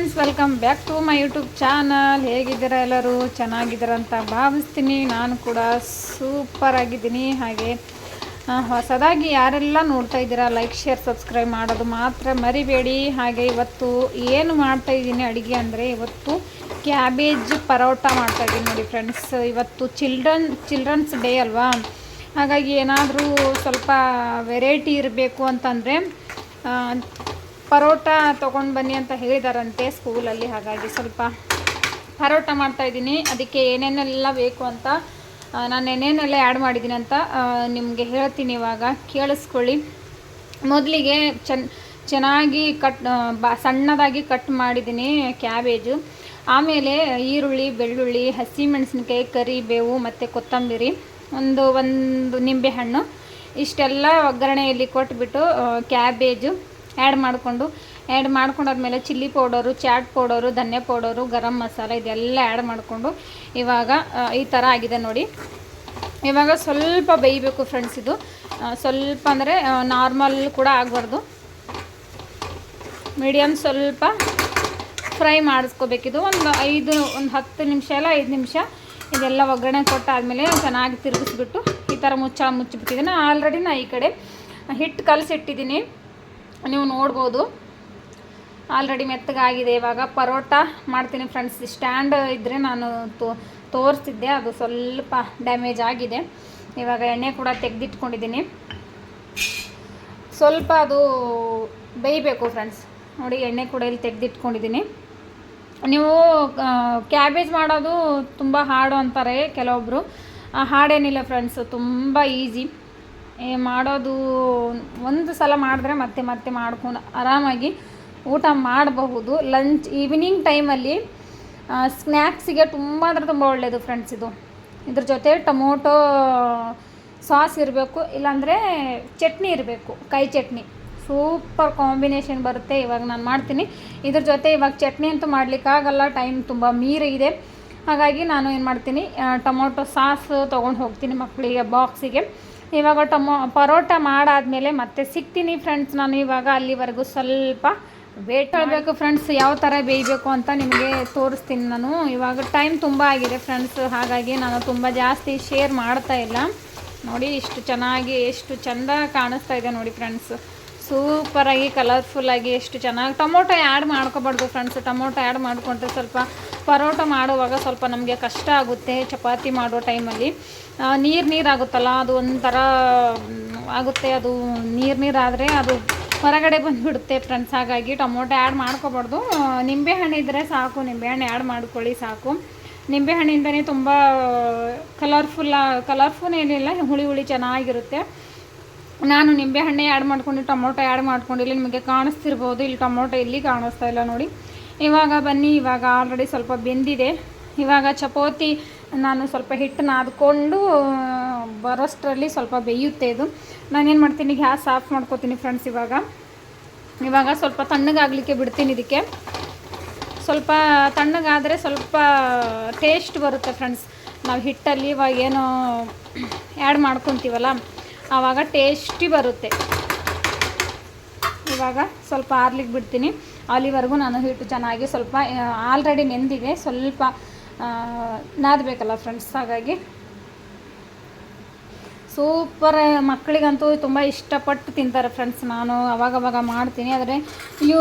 Friends welcome back to my YouTube channel ಹೇಗಿದ್ದೀರಾ ಎಲ್ಲರೂ? ಚೆನ್ನಾಗಿದ್ದೀರ ಅಂತ ಭಾವಿಸ್ತೀನಿ. ನಾನು ಕೂಡ ಸೂಪರ್ ಆಗಿದ್ದೀನಿ. ಹಾಗೆ ಹೊಸದಾಗಿ ಯಾರೆಲ್ಲ ನೋಡ್ತಾ ಇದ್ದೀರಾ ಲೈಕ್ ಶೇರ್ ಸಬ್ಸ್ಕ್ರೈಬ್ ಮಾಡೋದು ಮಾತ್ರ ಮರಿಬೇಡಿ. ಹಾಗೆ ಇವತ್ತು ಏನು ಮಾಡ್ತಾ ಇದ್ದೀನಿ ಅಡುಗೆ ಅಂದರೆ, ಇವತ್ತು ಕ್ಯಾಬೇಜ್ ಪರೋಟ ಮಾಡ್ತಾ ಇದ್ದೀನಿ ನೋಡಿ ಫ್ರೆಂಡ್ಸ್ ಇವತ್ತು ಚಿಲ್ಡ್ರನ್ ಚಿಲ್ಡ್ರನ್ಸ್ ಡೇ ಅಲ್ವಾ? ಹಾಗಾಗಿ ಏನಾದರೂ ಸ್ವಲ್ಪ ವೆರೈಟಿ ಇರಬೇಕು ಅಂತಂದರೆ ಪರೋಟ ತೊಗೊಂಡು ಬನ್ನಿ ಅಂತ ಹೇಳಿದಾರಂತೆ ಸ್ಕೂಲಲ್ಲಿ, ಹಾಗಾಗಿ ಸ್ವಲ್ಪ ಪರೋಟ ಮಾಡ್ತಾ ಇದ್ದೀನಿ. ಅದಕ್ಕೆ ಏನೇನೆಲ್ಲ ಬೇಕು ಅಂತ ನಾನು ಏನೇನೆಲ್ಲ ಆ್ಯಡ್ ಮಾಡಿದ್ದೀನಿ ಅಂತ ನಿಮಗೆ ಹೇಳ್ತೀನಿ ಇವಾಗ. ಕೇಳಿಸ್ಕೊಳ್ಳಿ. ಮೊದಲಿಗೆ ಚೆನ್ನ ಚೆನ್ನಾಗಿ ಕಟ್ ಬ, ಸಣ್ಣದಾಗಿ ಕಟ್ ಮಾಡಿದ್ದೀನಿ ಕ್ಯಾಬೇಜು. ಆಮೇಲೆ ಈರುಳ್ಳಿ, ಬೆಳ್ಳುಳ್ಳಿ, ಹಸಿಮೆಣಸಿನ್ಕಾಯಿ, ಕರಿಬೇವು ಮತ್ತು ಕೊತ್ತಂಬರಿ, ಒಂದು ಒಂದು ನಿಂಬೆಹಣ್ಣು. ಇಷ್ಟೆಲ್ಲ ಒಗ್ಗರಣೆಯಲ್ಲಿ ಕೊಟ್ಬಿಟ್ಟು ಕ್ಯಾಬೇಜು. ಆ್ಯಡ್ ಮಾಡಿಕೊಂಡು ಆ್ಯಡ್ ಮಾಡ್ಕೊಂಡಾದ್ಮೇಲೆ ಚಿಲ್ಲಿ ಪೌಡರು ಚಾಟ್ ಪೌಡರು ಧನ್ಯ ಪೌಡರು ಗರಂ ಮಸಾಲ ಇದೆಲ್ಲ ಆ್ಯಡ್ ಮಾಡಿಕೊಂಡು ಇವಾಗ ಈ ಥರ ಆಗಿದೆ ನೋಡಿ. ಇವಾಗ ಸ್ವಲ್ಪ ಬೇಯಬೇಕು ಫ್ರೆಂಡ್ಸ್ ಇದು. ಸ್ವಲ್ಪ ಅಂದರೆ ನಾರ್ಮಲ್ ಕೂಡ ಆಗಬಾರ್ದು. ಮೀಡಿಯಮ್ ಸ್ವಲ್ಪ ಫ್ರೈ ಮಾಡಿಸ್ಕೋಬೇಕಿದು ಒಂದು ಐದು, ಒಂದು ಹತ್ತು ನಿಮಿಷ ಎಲ್ಲ ಐದು ನಿಮಿಷ. ಇದೆಲ್ಲ ಒಗ್ಗರಣೆ ಕೊಟ್ಟಾದಮೇಲೆ ಚೆನ್ನಾಗಿ ತಿರುಗಿಸ್ಬಿಟ್ಟು ಈ ಥರ ಮುಚ್ಚ ಮುಚ್ಚಿಬಿಟ್ಟಿದ್ದೀನಿ. ಆಲ್ರೆಡಿ ನಾನು ಈ ಕಡೆ ಹಿಟ್ಟು ಕಲಸಿಟ್ಟಿದ್ದೀನಿ. ನೀವು ನೋಡ್ಬೋದು. ಆಲ್ರೆಡಿ ಮೆತ್ತಗಾಗಿದೆ. ಇವಾಗ ಪರೋಟ ಮಾಡ್ತೀನಿ ಫ್ರೆಂಡ್ಸ್ ಸ್ಟ್ಯಾಂಡ್ ಇದ್ದರೆ ನಾನು ತೋ, ತೋರಿಸ್ತಿದ್ದೆ. ಅದು ಸ್ವಲ್ಪ ಡ್ಯಾಮೇಜ್ ಆಗಿದೆ. ಇವಾಗ ಎಣ್ಣೆ ಕೂಡ ತೆಗೆದಿಟ್ಕೊಂಡಿದ್ದೀನಿ. ಸ್ವಲ್ಪ ಅದು ಬೇಯಬೇಕು ಫ್ರೆಂಡ್ಸ್ ನೋಡಿ, ಎಣ್ಣೆ ಕೂಡ ಇಲ್ಲಿ ತೆಗೆದಿಟ್ಕೊಂಡಿದ್ದೀನಿ. ನೀವು ಕ್ಯಾಬೇಜ್ ಮಾಡೋದು ತುಂಬ ಹಾಡು ಅಂತಾರೆ ಕೆಲವೊಬ್ಬರು ಹಾಡೇನಿಲ್ಲ ಫ್ರೆಂಡ್ಸ್ ತುಂಬ ಈಸಿ ಮಾಡೋದು ಒಂದು ಸಲ ಮಾಡಿದ್ರೆ ಮತ್ತೆ ಮತ್ತೆ ಮಾಡ್ಕೊಂಡು ಆರಾಮಾಗಿ ಊಟ ಮಾಡಬಹುದು. ಲಂಚ್ ಈವ್ನಿಂಗ್ ಟೈಮಲ್ಲಿ ಸ್ನ್ಯಾಕ್ಸಿಗೆ ತುಂಬ ಅಂದರೆ ತುಂಬ ಒಳ್ಳೆಯದು ಫ್ರೆಂಡ್ಸ್ ಇದು. ಇದ್ರ ಜೊತೆ ಟೊಮೊಟೊ ಸಾಸ್ ಇರಬೇಕು, ಇಲ್ಲಾಂದರೆ ಚಟ್ನಿ ಇರಬೇಕು, ಕೈ ಚಟ್ನಿ. ಸೂಪರ್ ಕಾಂಬಿನೇಷನ್ ಬರುತ್ತೆ ಇವಾಗ ನಾನು ಮಾಡ್ತೀನಿ. ಇದ್ರ ಜೊತೆ ಇವಾಗ ಚಟ್ನಿ ಅಂತೂ ಮಾಡಲಿಕ್ಕಾಗಲ್ಲ ಟೈಮ್ ತುಂಬ ಮೀರಿದೆ ಹಾಗಾಗಿ ನಾನು ಏನು ಮಾಡ್ತೀನಿ ಟೊಮೊಟೊ ಸಾಸ್ ತೊಗೊಂಡು ಹೋಗ್ತೀನಿ ಮಕ್ಕಳಿಗೆ ಬಾಕ್ಸಿಗೆ ಇವಾಗ ಟೊಮೊ ಪರೋಟ ಮಾಡಾದಮೇಲೆ ಮತ್ತೆ ಸಿಗ್ತೀನಿ ಫ್ರೆಂಡ್ಸ್ ನಾನು ಇವಾಗ ಅಲ್ಲಿವರೆಗೂ ಸ್ವಲ್ಪ ವೇಟ್ ಮಾಡಬೇಕು ಫ್ರೆಂಡ್ಸ್ ಯಾವ ಥರ ಬೇಯಬೇಕು ಅಂತ ನಿಮಗೆ ತೋರಿಸ್ತೀನಿ ನಾನು. ಇವಾಗ ಟೈಮ್ ತುಂಬ ಆಗಿದೆ ಫ್ರೆಂಡ್ಸ್ ಹಾಗಾಗಿ ನಾನು ತುಂಬ ಜಾಸ್ತಿ ಶೇರ್ ಮಾಡ್ತಾ ಇಲ್ಲ. ನೋಡಿ, ಇಷ್ಟು ಚೆನ್ನಾಗಿ, ಎಷ್ಟು ಚೆಂದ ಕಾಣಿಸ್ತಾ ಇದೆ ನೋಡಿ ಫ್ರೆಂಡ್ಸ್ ಸೂಪರಾಗಿ ಕಲರ್ಫುಲ್ಲಾಗಿ ಎಷ್ಟು ಚೆನ್ನಾಗಿ ಟೊಮೊಟೊ ಆ್ಯಡ್ ಮಾಡ್ಕೋಬಾರ್ದು ಫ್ರೆಂಡ್ಸ್ ಟೊಮೊಟೊ ಆ್ಯಡ್ ಮಾಡಿಕೊಂಡ್ರೆ ಸ್ವಲ್ಪ ಪರೋಟ ಮಾಡುವಾಗ ಸ್ವಲ್ಪ ನಮಗೆ ಕಷ್ಟ ಆಗುತ್ತೆ ಚಪಾತಿ ಮಾಡೋ ಟೈಮಲ್ಲಿ ನೀರು ನೀರಾಗುತ್ತಲ್ಲ ಅದು ಒಂಥರ ಆಗುತ್ತೆ. ಅದು ನೀರು ನೀರಾದರೆ ಅದು ಹೊರಗಡೆ ಬಂದುಬಿಡುತ್ತೆ ಫ್ರೆಂಡ್ಸ್ ಹಾಗಾಗಿ ಟೊಮೊಟೊ ಆ್ಯಡ್ ಮಾಡ್ಕೋಬಾರ್ದು. ನಿಂಬೆಹಣ್ಣು ಇದ್ದರೆ ಸಾಕು, ನಿಂಬೆಹಣ್ಣು ಆ್ಯಡ್ ಮಾಡ್ಕೊಳ್ಳಿ ಸಾಕು. ನಿಂಬೆಹಣ್ಣಿಂದನೇ ತುಂಬ ಕಲರ್ಫುಲ್ಲ ಕಲರ್ಫುಲ್ ಏನಿಲ್ಲ, ಹುಳಿ ಹುಳಿ ಚೆನ್ನಾಗಿರುತ್ತೆ. ನಾನು ನಿಂಬೆಹಣ್ಣೆ ಆ್ಯಡ್ ಮಾಡ್ಕೊಂಡು, ಟೊಮೊಟೊ ಆ್ಯಡ್ ಮಾಡ್ಕೊಂಡು ಇಲ್ಲಿ ನಿಮಗೆ ಕಾಣಿಸ್ತಿರ್ಬೋದು. ಇಲ್ಲಿ ಟೊಮೊಟೊ ಇಲ್ಲಿ ಕಾಣಿಸ್ತಾ ಇಲ್ಲ ನೋಡಿ. ಇವಾಗ ಬನ್ನಿ, ಇವಾಗ ಆಲ್ರೆಡಿ ಸ್ವಲ್ಪ ಬೆಂದಿದೆ. ಇವಾಗ ಚಪಾತಿ ನಾನು ಸ್ವಲ್ಪ ಹಿಟ್ಟು ನಾದ್ಕೊಂಡು ಬರೋಷ್ಟರಲ್ಲಿ ಸ್ವಲ್ಪ ಬೇಯುತ್ತೆ ಇದು. ನಾನೇನು ಮಾಡ್ತೀನಿ, ಗ್ಯಾಸ್ ಆಫ್ ಮಾಡ್ಕೋತೀನಿ ಫ್ರೆಂಡ್ಸ್ ಇವಾಗ. ಇವಾಗ ಸ್ವಲ್ಪ ತಣ್ಣಗಾಗಲಿಕ್ಕೆ ಬಿಡ್ತೀನಿ ಇದಕ್ಕೆ. ಸ್ವಲ್ಪ ತಣ್ಣಗಾದರೆ ಸ್ವಲ್ಪ ಟೇಸ್ಟ್ ಬರುತ್ತೆ ಫ್ರೆಂಡ್ಸ್ ನಾವು ಹಿಟ್ಟಲ್ಲಿ ಇವಾಗ ಏನು ಆ್ಯಡ್ ಮಾಡ್ಕೊತೀವಲ್ಲ ಆವಾಗ ಟೇಸ್ಟಿ ಬರುತ್ತೆ. ಇವಾಗ ಸ್ವಲ್ಪ ಆರ್ಲಿಕ್ಕೆ ಬಿಡ್ತೀನಿ. ಅಲ್ಲಿವರೆಗೂ ನಾನು ಹಿಟ್ಟು ಚೆನ್ನಾಗಿ ಸ್ವಲ್ಪ ಆಲ್ರೆಡಿ ನೆಂದಿದೆ. ಸ್ವಲ್ಪ ನಾದಬೇಕಲ್ಲ ಫ್ರೆಂಡ್ಸ್ ಹಾಗಾಗಿ. ಸೂಪರ್ ಮಕ್ಕಳಿಗಂತೂ ತುಂಬ ಇಷ್ಟಪಟ್ಟು ತಿಂತಾರೆ ಫ್ರೆಂಡ್ಸ್ ನಾನು ಅವಾಗವಾಗ ಮಾಡ್ತೀನಿ. ಆದರೆ, ಯು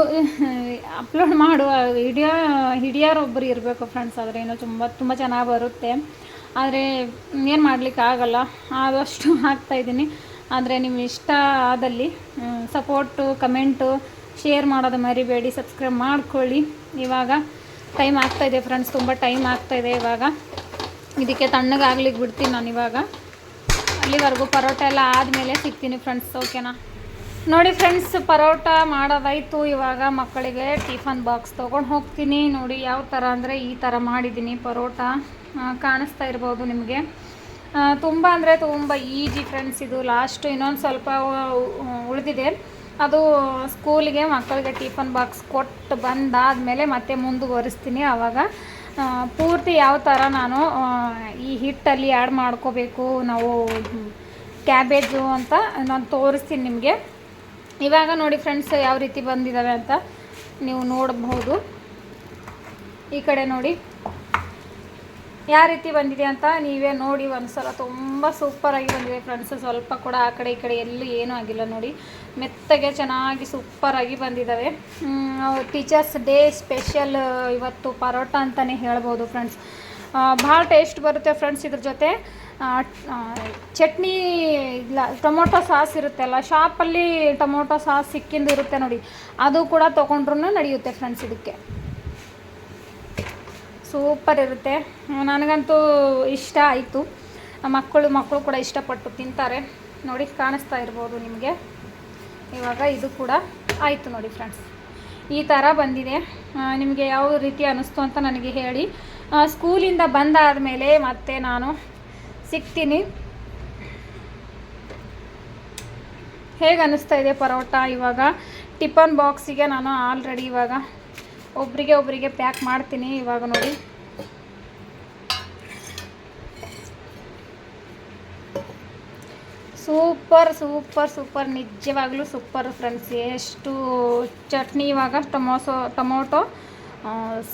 ಅಪ್ಲೋಡ್ ಮಾಡುವ ಹಿಡಿಯೋ, ಹಿಡಿಯೋರೊಬ್ಬರು ಇರಬೇಕು ಫ್ರೆಂಡ್ಸ್ ಆದರೆ ಏನೋ ತುಂಬ ತುಂಬ ಚೆನ್ನಾಗಿ ಬರುತ್ತೆ. ಆದರೆ ಏನು ಮಾಡಲಿಕ್ಕೆ ಆಗಲ್ಲ. ಆದಷ್ಟು ಹಾಕ್ತಾಯಿದ್ದೀನಿ ಆದರೆ ನಿಮ್ಮ ಇಷ್ಟ ಆದಲ್ಲಿ ಸಪೋರ್ಟು, ಕಮೆಂಟು, ಶೇರ್ ಮಾಡೋದು ಮರಿಬೇಡಿ. ಸಬ್ಸ್ಕ್ರೈಬ್ ಮಾಡ್ಕೊಳ್ಳಿ. ಇವಾಗ ಟೈಮ್ ಆಗ್ತಾಯಿದೆ ಫ್ರೆಂಡ್ಸ್, ತುಂಬ ಟೈಮ್ ಆಗ್ತಾಯಿದೆ ಇವಾಗ. ಇದಕ್ಕೆ ತಣ್ಣಗಾಗ್ಲಿಕ್ಕೆ ಬಿಡ್ತೀನಿ ನಾನು ಇವಾಗ. ಅಲ್ಲಿವರೆಗೂ ಪರೋಟ ಎಲ್ಲ ಆದಮೇಲೆ ಸಿಗ್ತೀನಿ ಫ್ರೆಂಡ್ಸ್, ಓಕೆನಾ? ನೋಡಿ ಫ್ರೆಂಡ್ಸ್, ಪರೋಟ ಮಾಡೋದಾಯಿತು. ಇವಾಗ ಮಕ್ಕಳಿಗೆ ಟಿಫನ್ ಬಾಕ್ಸ್ ತೊಗೊಂಡು ಹೋಗ್ತೀನಿ. ನೋಡಿ, ಯಾವ ಥರ ಅಂದರೆ ಈ ಥರ ಮಾಡಿದ್ದೀನಿ ಪರೋಟ. ಕಾಣಿಸ್ತಾ ಇರ್ಬೋದು ನಿಮಗೆ. ತುಂಬ ಅಂದರೆ ತುಂಬ ಈಜಿ ಫ್ರೆಂಡ್ಸ್ ಇದು. ಲಾಸ್ಟು ಇನ್ನೊಂದು ಸ್ವಲ್ಪ ಉಳಿದಿದೆ. ಅದು ಸ್ಕೂಲಿಗೆ ಮಕ್ಕಳಿಗೆ ಟಿಫನ್ ಬಾಕ್ಸ್ ಕೊಟ್ಟು ಬಂದಾದಮೇಲೆ ಮತ್ತೆ ಮುಂದುವರಿಸ್ತೀನಿ ಆವಾಗ ಪೂರ್ತಿ ಯಾವ ಥರ ನಾನು ಈ ಹಿಟ್ಟಲ್ಲಿ ಆ್ಯಡ್ ಮಾಡ್ಕೋಬೇಕು, ನಾವು ಕ್ಯಾಬೇಜು ಅಂತ ನಾನು ತೋರಿಸ್ತೀನಿ ನಿಮಗೆ. ಇವಾಗ ನೋಡಿ ಫ್ರೆಂಡ್ಸ್ ಯಾವ ರೀತಿ ಬಂದಿದ್ದಾವೆ ಅಂತ ನೀವು ನೋಡಬಹುದು ಈ ಕಡೆ ನೋಡಿ. ಯಾವ ರೀತಿ ಬಂದಿದೆ ಅಂತ ನೀವೇ ನೋಡಿ ಒಂದ್ಸಲ. ತುಂಬ ಸೂಪರಾಗಿ ಬಂದಿದೆ ಫ್ರೆಂಡ್ಸ್ ಸ್ವಲ್ಪ ಕೂಡ ಆ ಕಡೆ ಈ ಕಡೆ ಎಲ್ಲೂ ಏನೂ ಆಗಿಲ್ಲ ನೋಡಿ. ಮೆತ್ತಗೆ ಚೆನ್ನಾಗಿ ಸೂಪರಾಗಿ ಬಂದಿದ್ದಾವೆ ಟೀಚರ್ಸ್ ಡೇ ಸ್ಪೆಷಲ್ ಇವತ್ತು ಪರೋಟ ಅಂತಲೇ ಹೇಳ್ಬೋದು ಫ್ರೆಂಡ್ಸ್ ಭಾಳ ಟೇಸ್ಟ್ ಬರುತ್ತೆ ಫ್ರೆಂಡ್ಸ್ ಇದ್ರ ಜೊತೆ. ಚಟ್ನಿ ಇಲ್ಲ, ಟೊಮೊಟೊ ಸಾಸ್ ಇರುತ್ತಲ್ಲ ಶಾಪಲ್ಲಿ ಟೊಮೊಟೊ ಸಾಸ್ ಸಿಕ್ಕಿಂದು ಇರುತ್ತೆ ನೋಡಿ. ಅದು ಕೂಡ ತೊಗೊಂಡ್ರೂ ನಡೆಯುತ್ತೆ ಫ್ರೆಂಡ್ಸ್ ಇದಕ್ಕೆ. ಸೂಪರ್ ಇರುತ್ತೆ. ನನಗಂತೂ ಇಷ್ಟ ಆಯಿತು. ಮಕ್ಕಳು ಮಕ್ಕಳು ಕೂಡ ಇಷ್ಟಪಟ್ಟು ತಿಂತಾರೆ. ನೋಡಿ, ಕಾಣಿಸ್ತಾ ಇರ್ಬೋದು ನಿಮಗೆ. ಇವಾಗ ಇದು ಕೂಡ ಆಯಿತು ನೋಡಿ ಫ್ರೆಂಡ್ಸ್ ಈ ಥರ ಬಂದಿದೆ. ನಿಮಗೆ ಯಾವ ರೀತಿ ಅನ್ನಿಸ್ತು ಅಂತ ನನಗೆ ಹೇಳಿ. ಸ್ಕೂಲಿಂದ ಬಂದಾದ ಮೇಲೆ ಮತ್ತೆ ನಾನು ಸಿಗ್ತೀನಿ. ಹೇಗೆ ಅನ್ನಿಸ್ತಾ ಇದೆ ಪರೋಟ ಇವಾಗ? ಟಿಫನ್ ಬಾಕ್ಸಿಗೆ ನಾನು ಆಲ್ರೆಡಿ ಇವಾಗ ಒಬ್ರಿಗೆ ಒಬ್ರಿಗೆ ಪ್ಯಾಕ್ ಮಾಡ್ತೀನಿ ಇವಾಗ ನೋಡಿ. ಸೂಪರ್ ಸೂಪರ್ ಸೂಪರ್, ನಿಜವಾಗ್ಲೂ ಸೂಪರ್ ಫ್ರೆಂಡ್ಸ್ ಎಷ್ಟು ಚಟ್ನಿ ಇವಾಗ, ಟೊಮೊಸೊ, ಟೊಮೊಟೊ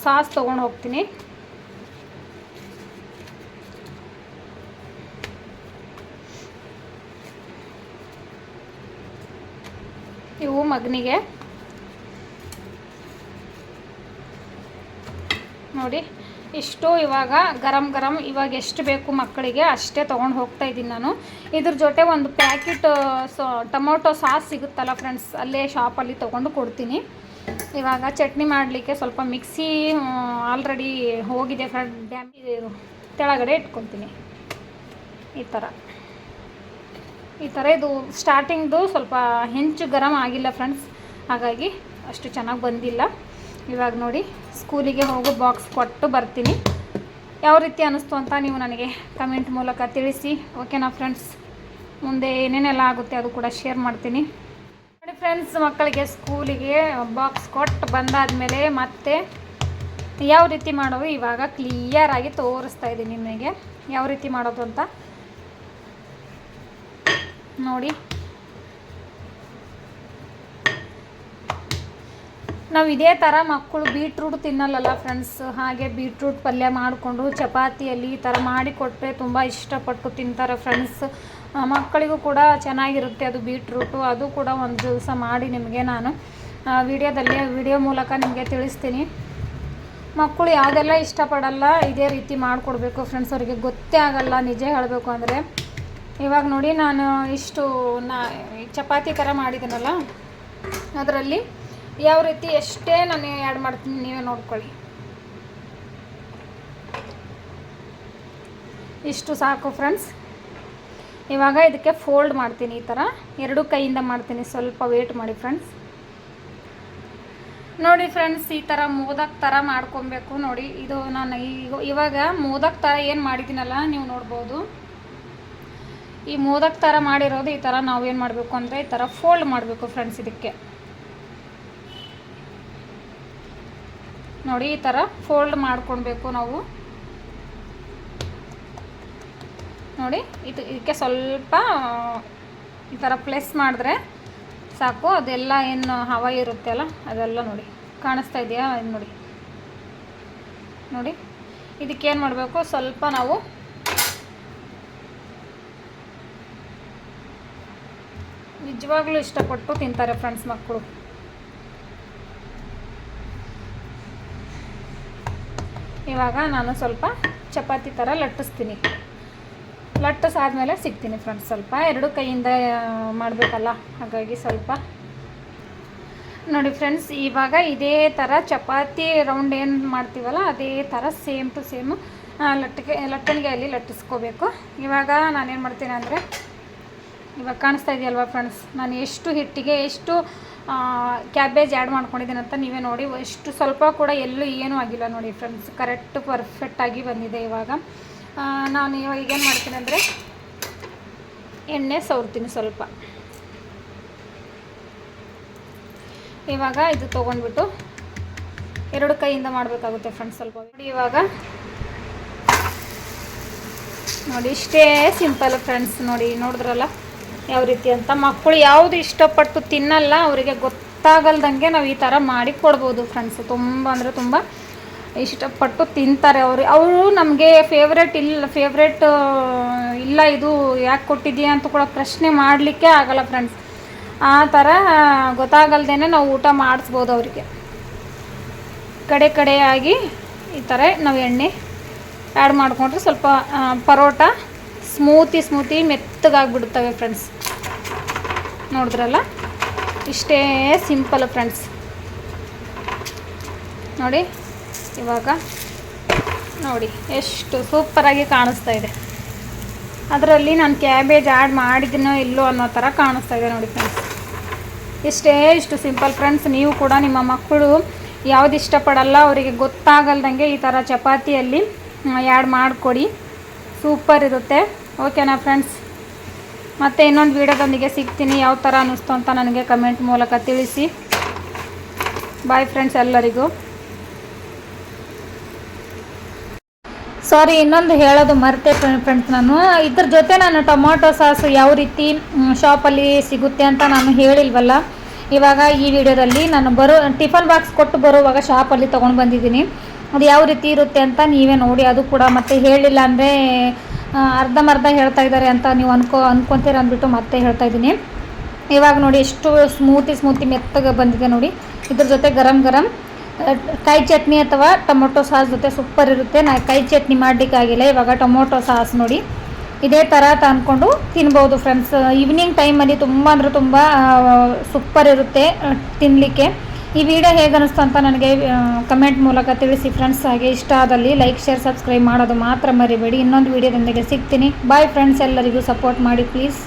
ಸಾಸ್ ತೊಗೊಂಡು ಹೋಗ್ತೀನಿ. ಇವು ಮಗನಿಗೆ. ನೋಡಿ. ಇಷ್ಟು ಇವಾಗ ಗರಂ ಗರಂ ಇವಾಗ ಎಷ್ಟು ಬೇಕು ಮಕ್ಕಳಿಗೆ ಅಷ್ಟೇ ತೊಗೊಂಡು ಹೋಗ್ತಾ ಇದ್ದೀನಿ ನಾನು. ಇದ್ರ ಜೊತೆ ಒಂದು ಪ್ಯಾಕೆಟ್, ಸೊ, ಟೊಮೊಟೊ ಸಾಸ್ ಸಿಗುತ್ತಲ್ಲ ಫ್ರೆಂಡ್ಸ್, ಅಲ್ಲೇ ಶಾಪಲ್ಲಿ ತೊಗೊಂಡು ಕೊಡ್ತೀನಿ. ಇವಾಗ ಚಟ್ನಿ ಮಾಡಲಿಕ್ಕೆ ಸ್ವಲ್ಪ ಮಿಕ್ಸಿ ಆಲ್ರೆಡಿ ಹೋಗಿದೆ ಫ್ರೆಂಡ್, ಡ್ಯಾಮ್ ಇದು ಕೆಳಗಡೆ ಇಟ್ಕೊತೀನಿ ಈ ಥರ. ಈ ಥರ ಇದು ಸ್ಟಾರ್ಟಿಂಗ್ದು ಸ್ವಲ್ಪ ಹೆಂಚು ಗರಂ ಆಗಿಲ್ಲ ಫ್ರೆಂಡ್ಸ್. ಹಾಗಾಗಿ ಅಷ್ಟು ಚೆನ್ನಾಗಿ ಬಂದಿಲ್ಲ. ಇವಾಗ ನೋಡಿ, ಸ್ಕೂಲಿಗೆ ಹೋಗೋ ಬಾಕ್ಸ್ ಕೊಟ್ಟು ಬರ್ತೀನಿ. ಯಾವ ರೀತಿ ಅನ್ನಿಸ್ತು ಅಂತ ನೀವು ನನಗೆ ಕಮೆಂಟ್ ಮೂಲಕ ತಿಳಿಸಿ. ಓಕೆನಾ ಫ್ರೆಂಡ್ಸ್ ಮುಂದೆ ಏನೇನೆಲ್ಲ ಆಗುತ್ತೆ ಅದು ಕೂಡ ಶೇರ್ ಮಾಡ್ತೀನಿ. ನೋಡಿ ಫ್ರೆಂಡ್ಸ್ ಮಕ್ಕಳಿಗೆ ಸ್ಕೂಲಿಗೆ ಬಾಕ್ಸ್ ಕೊಟ್ಟು ಬಂದಾದಮೇಲೆ ಮತ್ತೆ ಯಾವ ರೀತಿ ಮಾಡೋದು ಇವಾಗ ಕ್ಲಿಯರಾಗಿ ತೋರಿಸ್ತಾ ಇದ್ದೀನಿ ನಿಮಗೆ. ಯಾವ ರೀತಿ ಮಾಡೋದು ಅಂತ? ನೋಡಿ. ನಾವು ಇದೇ ಥರ ಮಕ್ಕಳು ಬೀಟ್ರೂಟ್ ತಿನ್ನಲ್ಲಲ್ಲ ಫ್ರೆಂಡ್ಸ್ ಹಾಗೆ ಬೀಟ್ರೂಟ್ ಪಲ್ಯ ಮಾಡಿಕೊಂಡು ಚಪಾತಿಯಲ್ಲಿ ಈ ಥರ ಮಾಡಿಕೊಟ್ರೆ ತುಂಬ ಇಷ್ಟಪಟ್ಟು ತಿಂತಾರೆ ಫ್ರೆಂಡ್ಸ್ ಮಕ್ಕಳಿಗೂ ಕೂಡ ಚೆನ್ನಾಗಿರುತ್ತೆ ಅದು ಬೀಟ್ರೂಟು ಅದು ಕೂಡ ಒಂದು ದಿವಸ ಮಾಡಿ ನಿಮಗೆ ನಾನು ವಿಡಿಯೋದಲ್ಲಿ, ವಿಡಿಯೋ ಮೂಲಕ ನಿಮಗೆ ತಿಳಿಸ್ತೀನಿ. ಮಕ್ಕಳು ಯಾವುದೆಲ್ಲ ಇಷ್ಟಪಡಲ್ಲ, ಇದೇ ರೀತಿ ಮಾಡಿಕೊಡ್ಬೇಕು ಫ್ರೆಂಡ್ಸ್ ಅವರಿಗೆ ಗೊತ್ತೇ ಆಗಲ್ಲ, ನಿಜ ಹೇಳಬೇಕು ಅಂದರೆ. ಇವಾಗ ನೋಡಿ ನಾನು ಇಷ್ಟು ನಾ, ಚಪಾತಿ ಥರ ಮಾಡಿದ್ದೀನಲ್ಲ, ಅದರಲ್ಲಿ ಯಾವ ರೀತಿ ಎಷ್ಟೇ ನಾನು ಆ್ಯಡ್ ಮಾಡ್ತೀನಿ, ನೀವೇ ನೋಡ್ಕೊಳ್ಳಿ. ಇಷ್ಟು ಸಾಕು ಫ್ರೆಂಡ್ಸ್ ಇವಾಗ ಇದಕ್ಕೆ ಫೋಲ್ಡ್ ಮಾಡ್ತೀನಿ ಈ ಥರ ಎರಡು ಕೈಯಿಂದ ಮಾಡ್ತೀನಿ, ಸ್ವಲ್ಪ ವೇಟ್ ಮಾಡಿ ಫ್ರೆಂಡ್ಸ್ ನೋಡಿ ಫ್ರೆಂಡ್ಸ್ ಈ ಥರ ಮೋದಕ್ ಥರ ಮಾಡ್ಕೊಬೇಕು. ನೋಡಿ, ಇದು ನಾನು ಈಗ ಇವಾಗ ಮೋದಕ್ ಥರ ಏನು ಮಾಡಿದ್ದೀನಲ್ಲ, ನೀವು ನೋಡ್ಬೋದು. ಈ ಮೋದಕ್ ಥರ ಮಾಡಿರೋದು ಈ ಥರ ನಾವು ಏನು ಮಾಡಬೇಕು ಅಂದರೆ ಈ ಥರ ಫೋಲ್ಡ್ ಮಾಡಬೇಕು ಫ್ರೆಂಡ್ಸ್ ಇದಕ್ಕೆ. ನೋಡಿ, ಈ ಥರ ಫೋಲ್ಡ್ ಮಾಡ್ಕೊಳ್ಬೇಕು ನಾವು. ನೋಡಿ, ಇದು ಇದಕ್ಕೆ ಸ್ವಲ್ಪ ಈ ಥರ ಪ್ಲೇಸ್ ಮಾಡಿದ್ರೆ ಸಾಕು. ಅದೆಲ್ಲ ಏನು ಹವ ಇರುತ್ತೆ ಅಲ್ಲ, ಅದೆಲ್ಲ ನೋಡಿ. ಕಾಣಿಸ್ತಾ ಇದೆಯಾ ಇದು ನೋಡಿ. ನೋಡಿ ಇದಕ್ಕೇನು ಮಾಡಬೇಕು, ಸ್ವಲ್ಪ ನಾವು ನಿಜವಾಗ್ಲೂ ಇಷ್ಟಪಟ್ಟು ತಿಂತಾರೆ ಫ್ರೆಂಡ್ಸ್ ಮಕ್ಕಳು. ಇವಾಗ ನಾನು ಸ್ವಲ್ಪ ಚಪಾತಿ ಥರ ಲಟ್ಟಿಸ್ತೀನಿ. ಲಟ್ಟಿಸಾದ್ಮೇಲೆ ಸಿಗ್ತೀನಿ ಫ್ರೆಂಡ್ಸ್ ಸ್ವಲ್ಪ ಎರಡು ಕೈಯಿಂದ ಮಾಡಬೇಕಲ್ಲ, ಹಾಗಾಗಿ ಸ್ವಲ್ಪ. ನೋಡಿ ಫ್ರೆಂಡ್ಸ್ ಇವಾಗ ಇದೇ ಥರ ಚಪಾತಿ ರೌಂಡ್ ಏನು ಮಾಡ್ತೀವಲ್ಲ, ಅದೇ ಥರ ಸೇಮ್ ಟು ಸೇಮ್ ಲಟ್ಟಿಗೆ, ಲಟ್ಟಣಿಗೆಯಲ್ಲಿ ಲಟ್ಟಿಸ್ಕೋಬೇಕು. ಇವಾಗ ನಾನೇನು ಮಾಡ್ತೀನಿ ಅಂದರೆ, ಇವಾಗ ಕಾಣಿಸ್ತಾ ಇದೆಯಲ್ವಾ ಫ್ರೆಂಡ್ಸ್ ನಾನು ಎಷ್ಟು ಹಿಟ್ಟಿಗೆ ಎಷ್ಟು ಕ್ಯಾಬೇಜ್ ಆ್ಯಡ್ ಮಾಡ್ಕೊಂಡಿದ್ದೀನಿ ಅಂತ ನೀವೇ ನೋಡಿ. ಎಷ್ಟು ಸ್ವಲ್ಪ ಕೂಡ ಎಲ್ಲೂ ಏನೂ ಆಗಿಲ್ಲ ನೋಡಿ ಫ್ರೆಂಡ್ಸ್ ಕರೆಕ್ಟ್ ಪರ್ಫೆಕ್ಟಾಗಿ ಬಂದಿದೆ ಇವಾಗ. ನಾನು ಇವಾಗ ಈಗೇನು ಮಾಡ್ತೀನಿ ಅಂದರೆ ಎಣ್ಣೆ ಸವರ್ತೀನಿ ಸ್ವಲ್ಪ. ಇವಾಗ ಇದು ತೊಗೊಂಡ್ಬಿಟ್ಟು ಎರಡು ಕೈಯಿಂದ ಮಾಡಬೇಕಾಗುತ್ತೆ ಫ್ರೆಂಡ್ಸ್ ಸ್ವಲ್ಪ. ನೋಡಿ ಇವಾಗ. ನೋಡಿ ಇಷ್ಟೇ ಸಿಂಪಲ್ ಫ್ರೆಂಡ್ಸ್ ನೋಡಿ, ನೋಡಿದ್ರಲ್ಲ? ಯಾವ ರೀತಿ ಅಂತ. ಮಕ್ಕಳು ಯಾವುದು ಇಷ್ಟಪಟ್ಟು ತಿನ್ನಲ್ಲ, ಅವರಿಗೆ ಗೊತ್ತಾಗಲ್ದಂಗೆ ನಾವು ಈ ಥರ ಮಾಡಿ ಕೊಡ್ಬೋದು ಫ್ರೆಂಡ್ಸ್ ತುಂಬ ಅಂದರೆ ತುಂಬ ಇಷ್ಟಪಟ್ಟು ತಿಂತಾರೆ ಅವರು. ಅವರು ನಮಗೆ ಫೇವ್ರೇಟ್ ಇಲ್ಲ ಫೇವ್ರೇಟ್ ಇಲ್ಲ ಇದು ಯಾಕೆ ಕೊಟ್ಟಿದ್ದೀಯ ಅಂತ ಕೂಡ ಪ್ರಶ್ನೆ ಮಾಡಲಿಕ್ಕೆ ಆಗಲ್ಲ ಫ್ರೆಂಡ್ಸ್ ಆ ಥರ ಗೊತ್ತಾಗಲ್ದೇ ನಾವು ಊಟ ಮಾಡಿಸ್ಬೋದು ಅವರಿಗೆ. ಕಡೆ ಕಡೆಯಾಗಿ ಈ ಥರ ನಾವು ಎಣ್ಣೆ ಆ್ಯಡ್ ಮಾಡಿಕೊಂಡ್ರೆ ಸ್ವಲ್ಪ ಪರೋಟ ಸ್ಮೂತಿ ಸ್ಮೂತಿ ಮೆತ್ತಗಾಗ್ಬಿಡುತ್ತವೆ ಫ್ರೆಂಡ್ಸ್ ನೋಡಿದ್ರಲ್ಲ? ಇಷ್ಟೇ ಸಿಂಪಲ್ ಫ್ರೆಂಡ್ಸ್ ನೋಡಿ, ಇವಾಗ ನೋಡಿ, ಎಷ್ಟು ಸೂಪರಾಗಿ ಕಾಣಿಸ್ತಾ ಇದೆ. ಅದರಲ್ಲಿ ನಾನು ಕ್ಯಾಬೇಜ್ ಆ್ಯಡ್ ಮಾಡಿದ್ದೀನೋ ಇಲ್ಲೋ ಅನ್ನೋ ಥರ ಕಾಣಿಸ್ತಾ ಇದೆ ನೋಡಿ ಫ್ರೆಂಡ್ಸ್ ಇಷ್ಟೇ ಇಷ್ಟು ಸಿಂಪಲ್ ಫ್ರೆಂಡ್ಸ್ ನೀವು ಕೂಡ ನಿಮ್ಮ ಮಕ್ಕಳು ಯಾವ್ದು ಇಷ್ಟಪಡಲ್ಲ, ಅವರಿಗೆ ಗೊತ್ತಾಗಲ್ದಂಗೆ ಈ ಥರ ಚಪಾತಿಯಲ್ಲಿ ಆ್ಯಡ್ ಮಾಡಿಕೊಡಿ. ಸೂಪರ್ ಇರುತ್ತೆ. ಓಕೆನಾ ಫ್ರೆಂಡ್ಸ್? ಮತ್ತೆ ಇನ್ನೊಂದು ವೀಡಿಯೋದೊಂದಿಗೆ ಸಿಗ್ತೀನಿ. ಯಾವ ಥರ ಅನ್ನಿಸ್ತು ಅಂತ ನನಗೆ ಕಮೆಂಟ್ ಮೂಲಕ ತಿಳಿಸಿ. ಬಾಯ್ ಫ್ರೆಂಡ್ಸ್ ಎಲ್ಲರಿಗೂ. ಸಾರಿ ಇನ್ನೊಂದು ಹೇಳೋದು ಮರೆತೆ ಫ್ರೆಂಡ್ಸ್ ನಾನು. ಇದ್ರ ಜೊತೆ ನಾನು ಟೊಮೊಟೊ ಸಾಸ್ ಯಾವ ರೀತಿ ಶಾಪಲ್ಲಿ ಸಿಗುತ್ತೆ ಅಂತ ನಾನು ಹೇಳಿಲ್ವಲ್ಲ. ಇವಾಗ ಈ ವಿಡಿಯೋದಲ್ಲಿ ನಾನು ಬರೋ, ಟಿಫನ್ ಬಾಕ್ಸ್ ಕೊಟ್ಟು ಬರುವಾಗ ಶಾಪಲ್ಲಿ ತೊಗೊಂಡು ಬಂದಿದ್ದೀನಿ. ಅದು ಯಾವ ರೀತಿ ಇರುತ್ತೆ ಅಂತ ನೀವೇ ನೋಡಿ. ಅದು ಕೂಡ ಮತ್ತೆ ಹೇಳಿಲ್ಲ ಅಂದರೆ ಅರ್ಧಂಬರ್ಧ ಹೇಳ್ತಾ ಇದ್ದಾರೆ ಅಂತ ನೀವು ಅನ್ಕೋ, ಅನ್ಕೊಂತೀರ ಅಂದ್ಬಿಟ್ಟು ಮತ್ತೆ ಹೇಳ್ತಾ ಇದ್ದೀನಿ. ಇವಾಗ ನೋಡಿ ಎಷ್ಟು ಸ್ಮೂತಿ ಸ್ಮೂತಿ ಮೆತ್ತಗೆ ಬಂದಿದೆ ನೋಡಿ. ಇದ್ರ ಜೊತೆ ಗರಂ ಗರಂ ಕೈ ಚಟ್ನಿ ಅಥವಾ ಟೊಮೊಟೊ ಸಾಸ್ ಜೊತೆ ಸೂಪರ್ ಇರುತ್ತೆ. ನಾ ಕೈ ಚಟ್ನಿ ಮಾಡಲಿಕ್ಕಾಗಿಲ್ಲ, ಇವಾಗ ಟೊಮೊಟೊ ಸಾಸ್ ನೋಡಿ. ಇದೇ ಥರ ತಂದ್ಕೊಂಡು ತಿನ್ಬೋದು ಫ್ರೆಂಡ್ಸ್ ಈವ್ನಿಂಗ್ ಟೈಮಲ್ಲಿ ತುಂಬ ಅಂದರೆ ತುಂಬ ಸೂಪರ್ ಇರುತ್ತೆ ತಿನ್ನಲಿಕ್ಕೆ ಈ ವಿಡಿಯೋ ಹೇಗೆ ಅನಿಸ್ತು ಅಂತ ನನಗೆ ಕಮೆಂಟ್ ಮೂಲಕ ತಿಳಿಸಿ ಫ್ರೆಂಡ್ಸ್ ಹಾಗೆ ಇಷ್ಟ ಆದಲ್ಲಿ ಲೈಕ್ ಶೇರ್ ಸಬ್ಸ್ಕ್ರೈಬ್ ಮಾಡೋದು ಮಾತ್ರ ಮರಿಬೇಡಿ. ಇನ್ನೊಂದು ವಿಡಿಯೋದೊಂದಿಗೆ ಸಿಗ್ತೀನಿ. ಬಾಯ್ ಫ್ರೆಂಡ್ಸ್ ಎಲ್ಲರಿಗೂ ಸಪೋರ್ಟ್ ಮಾಡಿ ಪ್ಲೀಸ್